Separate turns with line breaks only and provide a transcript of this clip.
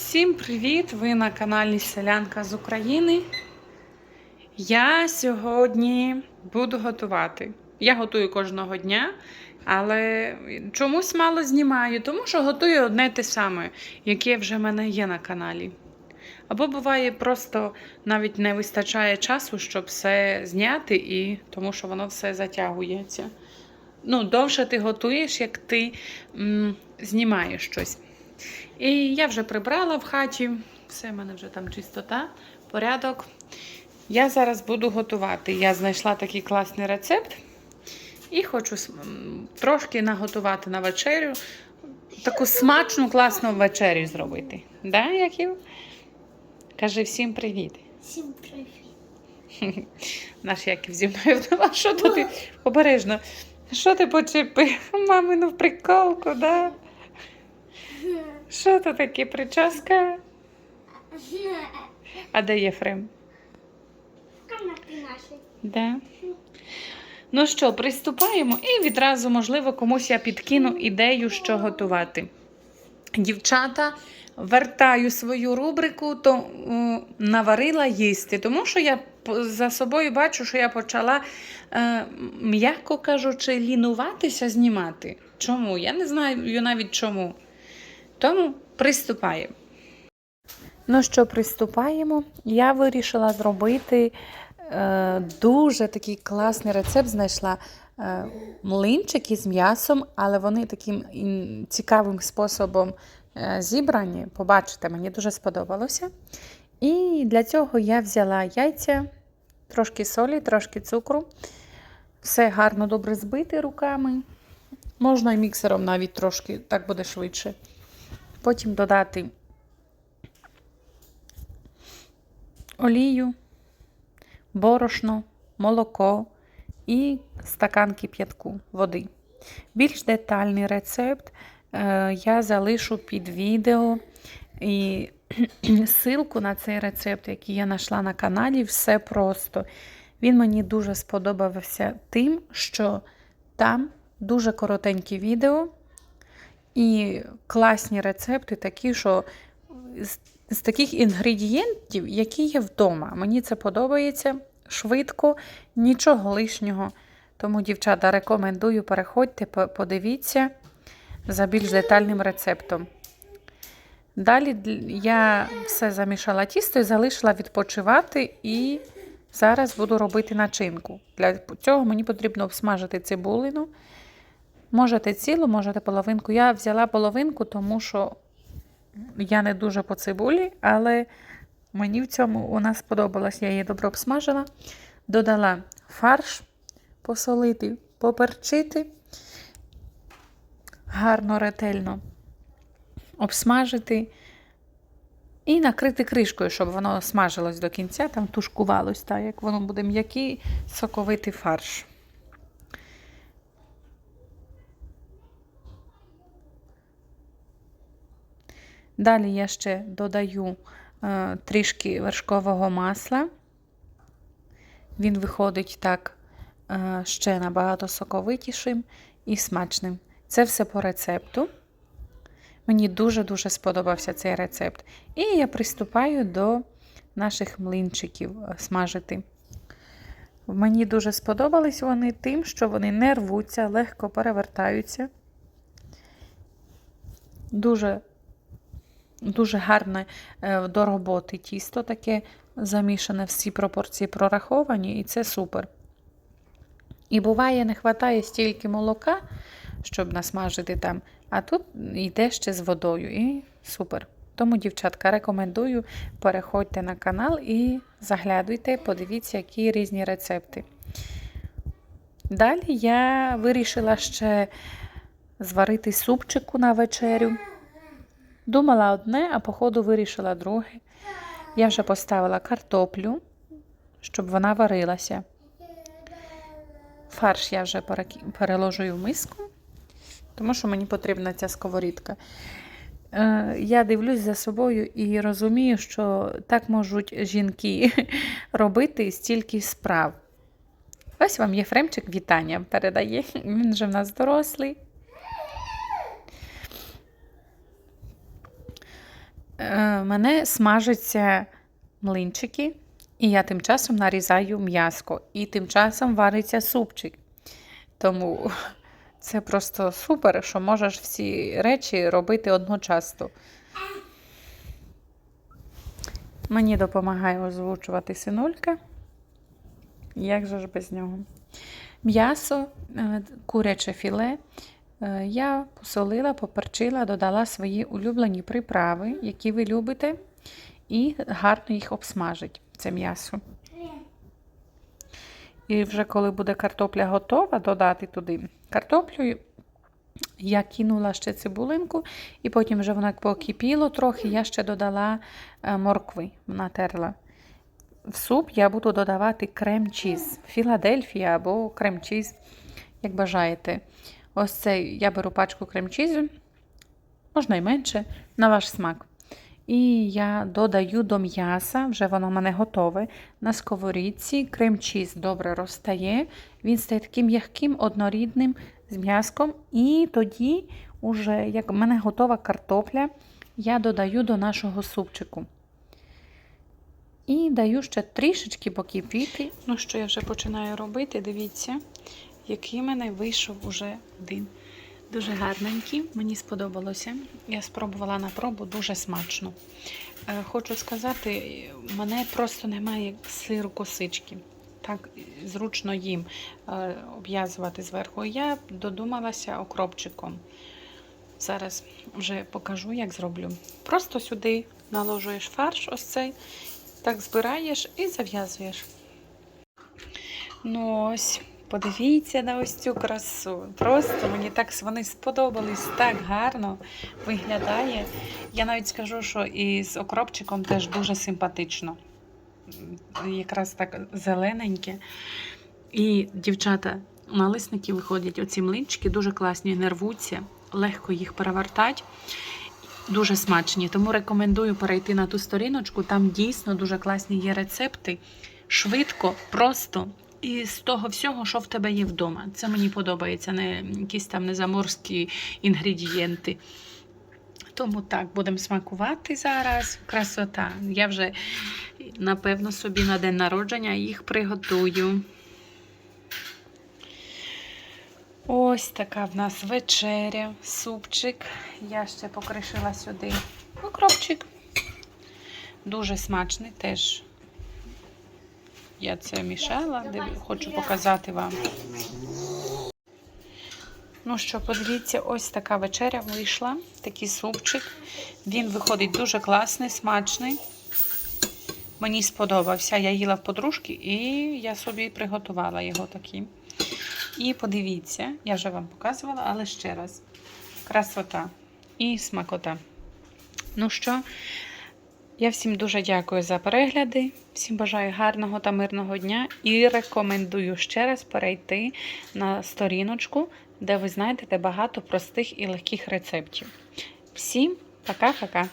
Всім привіт! Ви на каналі Селянка з України. Я сьогодні буду готувати. Я готую кожного дня, але чомусь мало знімаю, тому що готую одне те саме, яке вже в мене є на каналі. Або буває, просто навіть не вистачає часу, щоб все зняти, і тому що воно все затягується. Ну, довше ти готуєш, як ти м, знімаєш щось. І я вже прибрала в хаті, все в мене вже там чистота, порядок. Я зараз буду готувати. Я знайшла такий класний рецепт і хочу трошки наготувати на вечерю. Таку смачну, класну вечерю зробити. Да, Яків? Кажи всім привіт.
Всім привіт.
Наш Яків зі мною вдома. Що ти обережно? Що ти почепив? Мамину приколку, да? Що то таке прическа? А де Єфрем?
Наші.
Да. Ну що, приступаємо і відразу, можливо, комусь я підкину ідею, що готувати. Дівчата, вертаю свою рубрику, то наварила їсти, тому що я за собою бачу, що я почала, е, м'яко кажучи, лінуватися знімати. Чому? Я не знаю навіть чому. Тому приступаємо. Ну що, приступаємо. Я вирішила зробити е, дуже такий класний рецепт. Знайшла е, млинчики з м'ясом, але вони таким цікавим способом е, зібрані. Побачите, мені дуже сподобалося. І для цього я взяла яйця, трошки солі, трошки цукру. Все гарно добре збити руками. Можна і міксером навіть трошки, так буде швидше. Потім додати олію, борошно, молоко і стакан кип'ятку води. Більш детальний рецепт е, я залишу під відео. І ссылку на цей рецепт, який я знайшла на каналі, все просто. Він мені дуже сподобався тим, що там дуже коротенькі відео і класні рецепти, такі, що з, таких інгредієнтів, які є вдома. Мені це подобається швидко, нічого лишнього. Тому, дівчата, рекомендую, переходьте, подивіться за більш детальним рецептом. Далі я все замішала тісто і залишила відпочивати, і зараз буду робити начинку. Для цього мені потрібно обсмажити цибулину. Можете цілу, можете половинку. Я взяла половинку, тому що я не дуже по цибулі, але мені в цьому вона сподобалась. Я її добре обсмажила. Додала фарш, посолити, поперчити, гарно, ретельно обсмажити і накрити кришкою, щоб воно смажилось до кінця, там тушкувалось, так, як воно буде м'який, соковитий фарш. Далі я ще додаю е, трішки вершкового масла. Він виходить так е, ще набагато соковитішим і смачним. Це все по рецепту. Мені дуже-дуже сподобався цей рецепт. І я приступаю до наших млинчиків е, смажити. Мені дуже сподобались вони тим, що вони не рвуться, легко перевертаються. Дуже Дуже гарне е, до роботи тісто таке замішане, всі пропорції прораховані, і це супер. І буває, не вистачає стільки молока, щоб насмажити там, а тут йде ще з водою, і супер. Тому, дівчатка, рекомендую, переходьте на канал і заглядуйте, подивіться, які різні рецепти. Далі я вирішила ще зварити супчику на вечерю. Думала одне, а походу вирішила друге. Я вже поставила картоплю, щоб вона варилася. Фарш я вже переложую в миску, тому що мені потрібна ця сковорідка. Е, Я дивлюсь за собою і розумію, що так можуть жінки робити стільки справ. Ось вам Єфремчик вітання передає. Він вже в нас дорослий. Мене смажаться млинчики, і я тим часом нарізаю м'яско, і тим часом вариться супчик. Тому це просто супер, що можеш всі речі робити одночасно. Мені допомагає озвучувати синулька. Як же ж без нього? М'ясо, е, куряче філе. Е, Я посолила, поперчила, додала свої улюблені приправи, які ви любите, і гарно їх обсмажить, це м'ясо. І вже коли буде картопля готова, додати туди картоплю. Я кинула ще цибулинку, і потім вже вона покипіло трохи, я ще додала е, моркви, натерла. В суп я буду додавати крем-чіз, Філадельфія або крем-чіз, як бажаєте. Ось це я беру пачку крем-чізу, можна й менше, на ваш смак. І я додаю до м'яса, вже воно в мене готове. На сковорідці крем-чіз добре розтає. Він стає таким м'яким, однорідним з м'яском. І тоді, уже, як в мене готова картопля, я додаю до нашого супчику. І даю ще трішечки покипіти. Ну, що я вже починаю робити, дивіться, який в мене вийшов уже один. Дуже гарненький, мені сподобалося. Я спробувала на пробу дуже смачно. Е, Хочу сказати, мене просто немає сиру косички. Так зручно їм е, обв'язувати зверху. Я додумалася окропчиком. Зараз вже покажу, як зроблю. Просто сюди наложуєш фарш, ось цей, так збираєш і зав'язуєш. Ну ось, подивіться на ось цю красу. Просто мені так вони сподобались, так гарно виглядає. Я навіть скажу, що і з окропчиком теж дуже симпатично. Якраз так зелененьке. І дівчата, налисники виходять, оці млинчики дуже класні, не рвуться, легко їх перевертати. Дуже смачні, тому рекомендую перейти на ту сторіночку. Там дійсно дуже класні є рецепти. Швидко, просто і з того всього, що в тебе є вдома. Це мені подобається, не якісь там незаморські інгредієнти. Тому так, будемо смакувати зараз. Красота. Я вже, напевно, собі на день народження їх приготую. Ось така в нас вечеря, супчик. Я ще покришила сюди окропчик. Дуже смачний теж. Я це мішала, хочу показати вам. Ну що, подивіться, ось така вечеря вийшла, такий супчик. Він виходить дуже класний, смачний. Мені сподобався. Я їла в подружки і я собі приготувала його такий. І подивіться, я вже вам показувала, але ще раз. Красота і смакота. Ну що, я всім дуже дякую за перегляди. Всім бажаю гарного та мирного дня і рекомендую ще раз перейти на сторіночку, де ви знайдете багато простих і легких рецептів. Всім пока-пока!